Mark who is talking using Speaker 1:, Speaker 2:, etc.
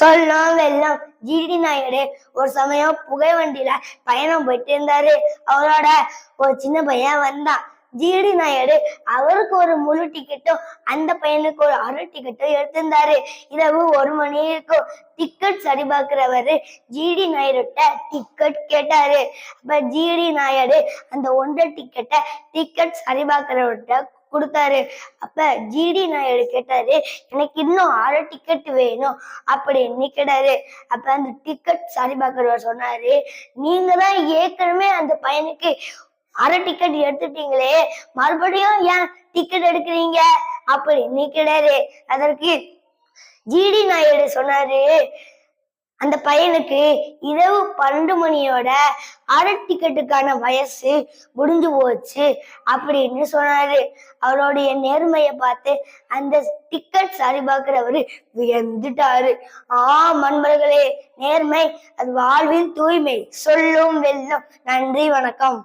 Speaker 1: சொல்லும் வெல்லம் ஜிடி நாயுடு ஒரு சமயம் புகை வண்டியில பயணம் போயிட்டு இருந்தாரு. அவரோட ஒரு சின்ன பையன் வந்தான். ஜிடி நாயுடு அவருக்கு ஒரு முழு டிக்கெட்டும் அந்த பையனுக்கு ஒரு அரை டிக்கெட்டும் எடுத்திருந்தாரு. இரவு ஒரு மணி இருக்கும். டிக்கெட் சரி பார்க்கிறவரு ஜிடி நாயுடுட்ட டிக்கெட் கேட்டாரு. அப்ப ஜிடி நாயுடு அந்த ஒன்றரை டிக்கெட்டை டிக்கெட் சரி பார்க்கிறவர்கிட்ட கொடுத்தாரு. அப்ப ஜிடி நாயுடு கேட்டாரு எனக்கு இன்னும் அரை டிக்கெட் வேணும் அப்படின்னு கேட்டாரு அப்ப அந்த டிக்கெட் சரி பார்க்கிறவர் சொன்னாரு நீங்க தான் ஏற்கனவே அந்த பையனுக்கு அரை டிக்கெட் எடுத்துட்டீங்களே மறுபடியும் ஏன் டிக்கெட் எடுக்கிறீங்க? அப்படின்னு கிடையாது அதற்கு ஜிடி நாயுடு சொன்னாரு அந்த பையனுக்கு இரவு பன்னெண்டு மணியோட அரை டிக்கெட்டுக்கான வயசு முடிஞ்சு போச்சு அப்படின்னு சொன்னாரு. அவருடைய நேர்மையை பார்த்து அந்த டிக்கெட் சரி பார்க்கிறவரு வியந்துட்டாரு. ஆ மண்பர்களே நேர்மை அது வாழ்வின் தூய்மை. சொல்லும் வெல்லும் நன்றி வணக்கம்.